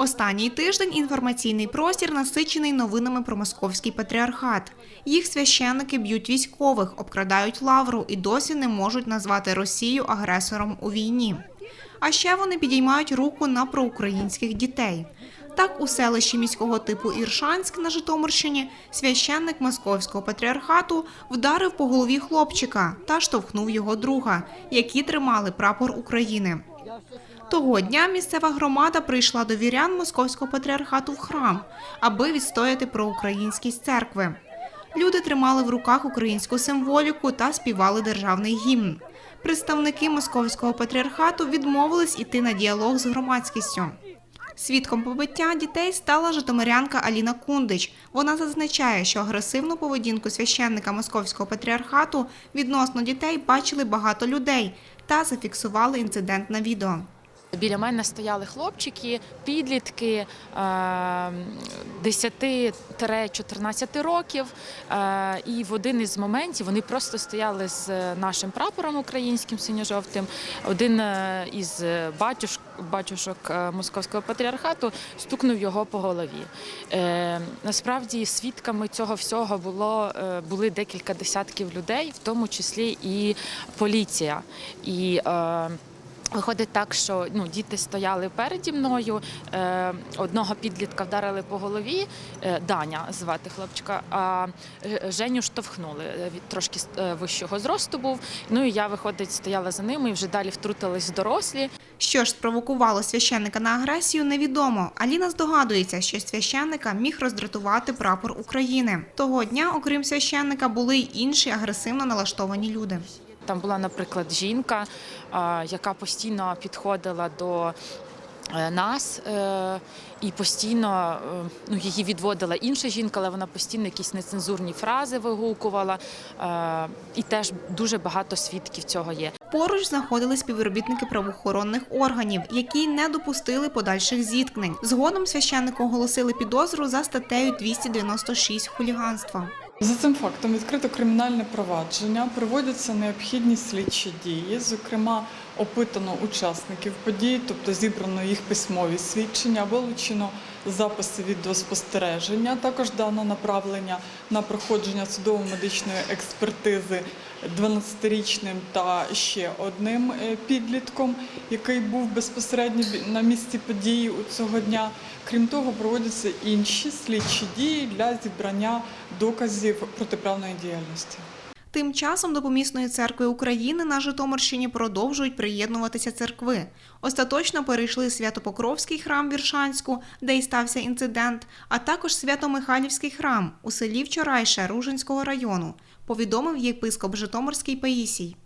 Останній тиждень інформаційний простір насичений новинами про московський патріархат. Їх священники б'ють військових, обкрадають лавру і досі не можуть назвати Росію агресором у війні. А ще вони підіймають руку на проукраїнських дітей. Так, у селищі міського типу Іршанськ на Житомирщині священник московського патріархату вдарив по голові хлопчика та штовхнув його друга, які тримали прапор України. Того дня місцева громада прийшла до вірян московського патріархату в храм, аби відстояти проукраїнськість церкви. Люди тримали в руках українську символіку та співали державний гімн. Представники московського патріархату відмовились іти на діалог з громадськістю. Свідком побиття дітей стала житомирянка Аліна Кундич. Вона зазначає, що агресивну поведінку священника московського патріархату відносно дітей бачили багато людей та зафіксували інцидент на відео. Біля мене стояли хлопчики, підлітки е, 10-14 років. Е, І в один із моментів вони просто стояли з нашим прапором українським синьо-жовтим. Один е, із батюш, батюшок е, московського патріархату стукнув його по голові. Е, Насправді свідками цього всього було е, були декілька десятків людей, в тому числі і поліція. І е, Виходить так, що ну, діти стояли переді мною. Е, одного підлітка вдарили по голові, е, Даня звати хлопчика, а е, Женю штовхнули. е, Від трошки е, вищого зросту був. Ну і я, виходить, стояла за ними і вже далі втрутились дорослі. Що ж спровокувало священника на агресію, невідомо. Аліна здогадується, що священника міг роздратувати прапор України. Того дня, окрім священника, були й інші агресивно налаштовані люди. Там була, наприклад, жінка, яка постійно підходила до е, нас е, і постійно е, ну, її відводила інша жінка, але вона постійно якісь нецензурні фрази вигукувала. е, І теж дуже багато свідків цього є. Поруч знаходились співробітники правоохоронних органів, які не допустили подальших зіткнень. Згодом священнику оголосили підозру за статтею 296 хуліганства. За цим фактом відкрито кримінальне провадження, проводяться необхідні слідчі дії, зокрема опитано учасників подій, тобто зібрано їх письмові свідчення, вилучено записи відеоспостереження. Також дано направлення на проходження судово-медичної експертизи 12-річним та ще одним е, підлітком, який був безпосередньо на місці події у цього дня. Крім того, проводяться інші слідчі дії для зібрання доказів протиправної діяльності. Тим часом до помісної церкви України на Житомирщині продовжують приєднуватися церкви. Остаточно перейшли Свято-Покровський храм в Віршанську, де й стався інцидент, а також Свято-Михайлівський храм у селі Вчорайше Ружинського району, повідомив єпископ Житомирський Паїсій.